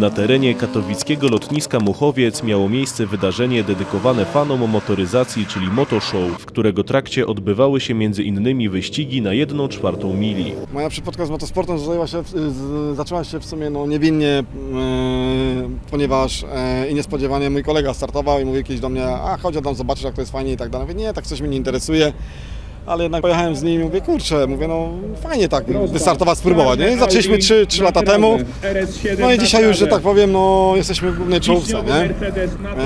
Na terenie katowickiego lotniska Muchowiec miało miejsce wydarzenie dedykowane fanom motoryzacji, czyli Motoshow, w którego trakcie odbywały się między innymi wyścigi na 1 czwartą mili. Moja przypadka z motosportem zajęła się, zaczęła się w sumie no, niewinnie, e, ponieważ e, i niespodziewanie mój kolega startował i mówił kiedyś do mnie, a chodź tam zobaczysz jak to jest fajnie i tak dalej. Mówię, nie, tak coś mnie nie interesuje. Ale jednak pojechałem z nim i mówię, kurczę, mówię, no fajnie tak wystartować, spróbować. Nie? Zaczęliśmy 3, 3 lata temu. No i dzisiaj już, że tak powiem, no, jesteśmy w głównej czołówce nie?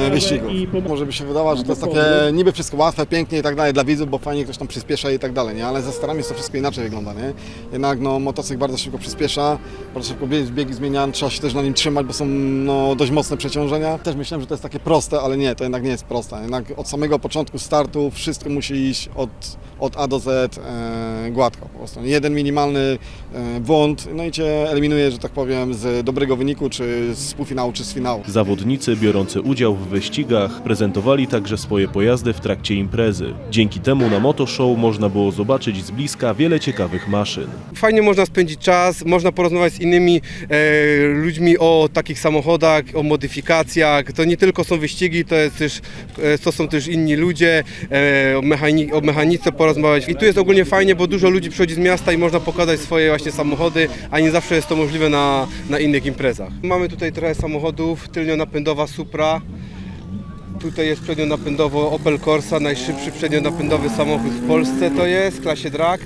E, wyścigów. Może by się wydawało, że to jest takie niby wszystko łatwe, pięknie i tak dalej dla widzów, bo fajnie ktoś tam przyspiesza i tak dalej, nie? Ale ze starami jest to wszystko inaczej wygląda, nie? Jednak no, motocykl bardzo szybko przyspiesza, bardzo szybko biegi, biegi zmienia, trzeba się też na nim trzymać, bo są no, dość mocne przeciążenia. Też myślałem, że to jest takie proste, ale nie, to jednak nie jest proste. Jednak od samego początku startu wszystko musi iść od, od A do Z e, gładko po prostu. Jeden minimalny e, błąd, no i Cię eliminuje, że tak powiem, z dobrego wyniku, czy z półfinału, czy z finału. Zawodnicy biorący udział w wyścigach prezentowali także swoje pojazdy w trakcie imprezy. Dzięki temu na Motoshow można było zobaczyć z bliska wiele ciekawych maszyn. Fajnie można spędzić czas, można porozmawiać z innymi e, ludźmi o takich samochodach, o modyfikacjach. To nie tylko są wyścigi, to, jest też, e, to są też inni ludzie, e, o, mechani o mechanice porozmawiać. I tu jest ogólnie fajnie, bo dużo ludzi przychodzi z miasta i można pokazać swoje właśnie samochody, a nie zawsze jest to możliwe na, na innych imprezach. Mamy tutaj trochę samochodów, tylnionapędowa Supra, Tutaj jest przednionapędowo Opel Corsa, najszybszy przednionapędowy samochód w Polsce to jest w klasie drag.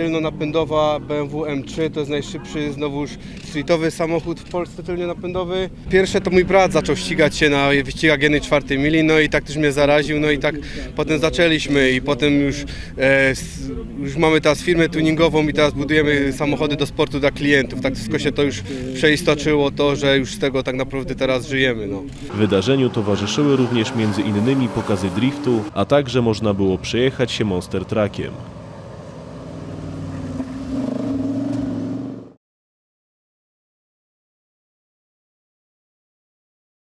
Tylnonapędowa BMW M3 to jest najszybszy znowuż streetowy samochód w Polsce tylnionapędowy. Pierwsze to mój brat zaczął ścigać się na wyścigach jednej czwartej mili, no i tak też mnie zaraził, no i tak potem zaczęliśmy i potem już, e, już mamy teraz firmę tuningową i teraz budujemy samochody do sportu dla klientów. Tak wszystko się to już przeistoczyło to, że już z tego tak naprawdę teraz żyjemy. No. Wydarzeniu towarzyszyły również między innymi pokazy driftu, a także można było przejechać się Monster Truckiem.